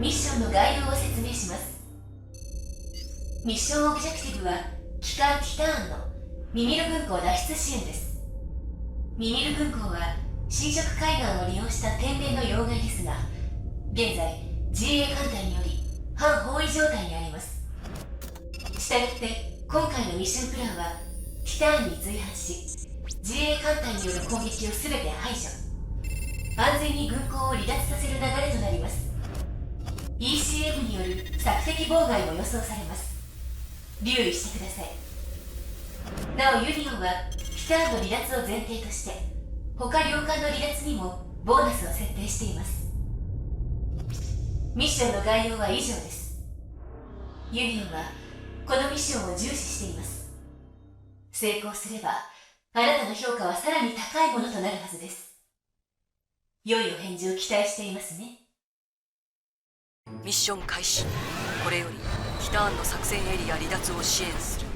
ミッションの概要を説明します。ミッションオブジェクティブは機関ティターンのミミル軍港脱出支援です。ミミル軍港は侵食海岸を利用した天然の要害ですが現在 GA 艦隊により反包囲状態にあります。したがって今回のミッションプランはティターンに随伴し GA 艦隊による攻撃を全て排除。安全に軍港を離脱させる流れとなります。索敵妨害も予想されます。留意してください。なおユニオンはティターンの離脱を前提として他領艦の離脱にもボーナスを設定しています。ミッションの概要は以上です。ユニオンはこのミッションを重視しています。成功すればあなたの評価はさらに高いものとなるはずです。良いお返事を期待していますね。ミッション開始。これよりティターンの作戦エリア離脱を支援する。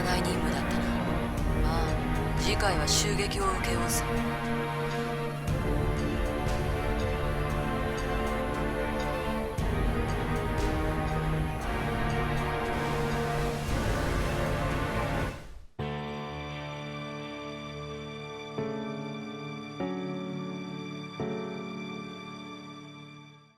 らない任務だったな。まあ次回は襲撃を受けようぞ